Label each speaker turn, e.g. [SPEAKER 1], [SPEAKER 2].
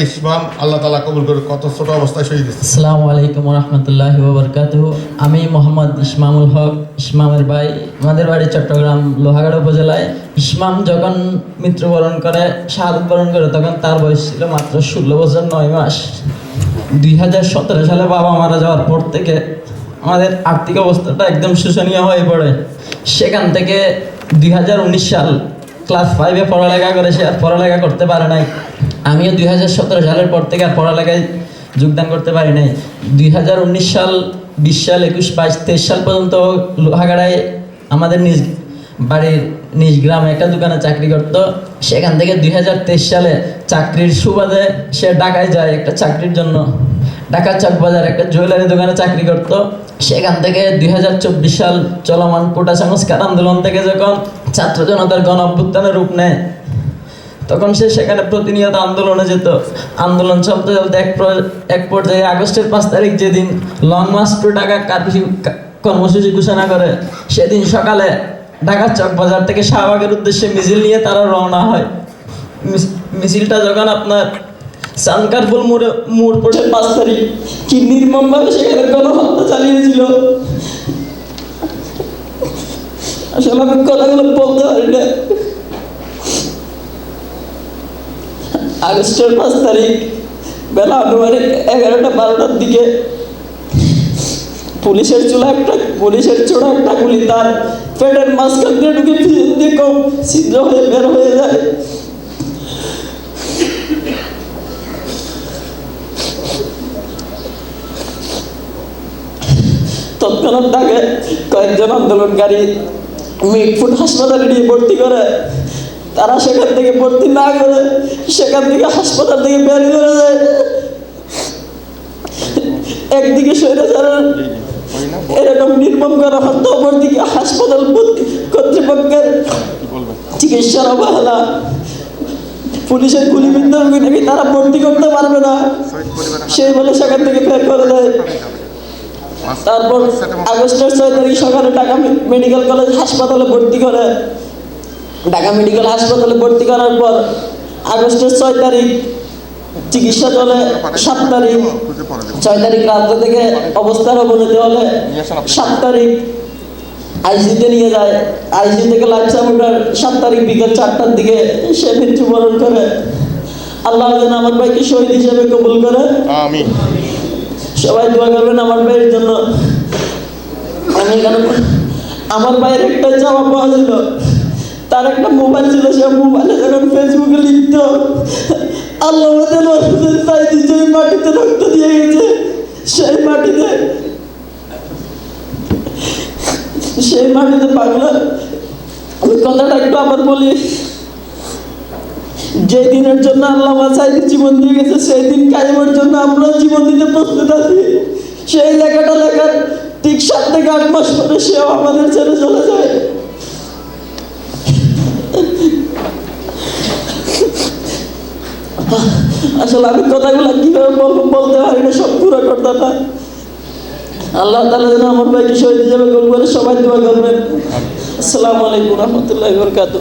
[SPEAKER 1] ইসমাম আল্লাহ তালা কবুল করে কত ছোট অবস্থায় শহীদ
[SPEAKER 2] আসসালামু আলাইকুম রহমতুল্লাহ বরকাত আমি মোহাম্মদ ইসমামুল হক, ইসমামের ভাই, আমাদের বাড়ি চট্টগ্রাম লোহাগাড়া উপজেলায়। ইসমাম যখন মৃত্যুবরণ করে, শাহাদত বরণ করে, তখন তার বয়স ছিল মাত্র ষোলো বছর, নয় মাস। দুই হাজার সতেরো সালে বাবা মারা যাওয়ার পর থেকে আমাদের আর্থিক অবস্থাটা একদম শোষণীয় হয়ে পড়ে। সেখান থেকে দুই হাজার উনিশ সাল ক্লাস ফাইভে পড়ালেখা করে, সে আর পড়ালেখা করতে পারে নাই। আমিও দুই হাজার সতেরো সালের পর থেকে আর পড়ালেখায় যোগদান করতে পারি নাই। দুই হাজার উনিশ সাল, বিশ সাল, একুশ, বাইশ, তেইশ সাল পর্যন্ত লোহাগাড়ায় আমাদের নিজ বাড়ির নিজ গ্রামে একটা দোকানে চাকরি করতো। সেখান থেকে দুই হাজার তেইশ সালে চাকরির সুবাদে সে ঢাকায় যায় একটা চাকরির জন্য। ঢাকা চকবাজার একটা জুয়েলারি দোকানে চাকরি করতো। সেখান থেকে দুই হাজার চব্বিশ সাল চলমান কোটা সংস্কার আন্দোলন থেকে যখন ছাত্র জনতার গণ অভ্যুত্থানের রূপ নেয় তখন সে সেখানে প্রতিনিয়ত আন্দোলনে যেত। আন্দোলন চলতে চলতে এক এক পর্যায়ে আগস্টের পাঁচ তারিখ যেদিন long march to Dhaka curfew কর্মসূচি ঘোষণা করে, সেদিন সকালে ঢাকা চক বাজার থেকে শাহবাগের উদ্দেশ্যে মিছিল নিয়ে তারা রওনা হয়। মিছিলটা যখন আপনার সানকারপুল মোড়ে মোড় পড়ে পাঁচ তারিখ কি নির্মমভাবে সেখানে গণহত্যা চালিয়েছিল। আসলে আমি কথাগুলো বলতে পারি না। আগস্টের পাঁচ তারিখ বেলা আনুমানিক এগারোটা বারোটার দিকে পুলিশের চূড়া একটা, পুলিশের চূড়া একটা গুলি, তার পেটের মাঝখান দিয়ে ঢুকে দিয়ে কম ছিদ্র হয়ে বের হয়ে যায়। তৎক্ষণাৎ তাকে কয়েকজন আন্দোলনকারী মিটফুট হাসপাতালে নিয়ে ভর্তি করে। তারা সেখান থেকে ভর্তি না করে সেখান থেকে হাসপাতাল থেকে বের করে যায় একদিকে সরে স্বৈরাচারের এরকম নির্মম করা হত্যা, অপরদিকে হাসপাতাল কর্তৃপক্ষের চিকিৎসার অবহেলা। পুলিশের গুলিবিদ্ধ নাকি তারা ভর্তি করতে পারবে না। সেই বলে সেখান থেকে বের করে দেয়। তারপর আগস্টের ছয় তারিখ সকালে ঢাকা মেডিকেল কলেজ হাসপাতালে ভর্তি করে। ঢাকা মেডিকেল হাসপাতালে ভর্তি করার পর আগস্টের ছয় তারিখ চিকিৎসা চলে সাত তারিখ ছয় তারিখ রাত্রে থেকে অবস্থার অবনতি হলে সাত তারিখ আইসিতে নিয়ে যায়। আইসি থেকে লাইফ সাপোর্টার সাত তারিখ বিকেল চারটার দিকে সে মৃত্যুবরণ করে। আল্লাহ যেন আমার ভাইকে শহীদ হিসেবে কবুল করে।
[SPEAKER 1] আমি
[SPEAKER 2] সবাই দোয়া করবেন আমার ভাইয়ের জন্য। আমি আমার ভাইয়ের একটা চাওয়া পাওয়া ছিল তার একটা মোবাইল ছিল সে মোবাইলে যখন ফেসবুকে লিখত, আল্লাহ আমাদের রসুলের চাইতে যে মাটিতে রক্ত দিয়ে গেছে, সেই মাটিতে সেই মাটিতে বাংলা আমি কথাটা একটু আবার বলি। যে দিনের জন্য আল্লাহ আমার জীবন দিয়ে গেছে, সেই দিন কায়েমের জন্য আমরা জীবন দিতে প্রস্তুত আছি। সেই লেখাটা লেখার ঠিক সাত থেকে আট মাস পরে সেও আমাদের ছেড়ে চলে যায়। আসলে আমি কথাগুলো কীভাবে বলতে পারি না, সব পুরো কথাটা। আল্লাহ তালা যেন আমার ভাইকে শহীদ হিসাবে গোল সবাই দোয়া করবেন। আসসালামু আলাইকুম রহমতুল্লাহ বরকাত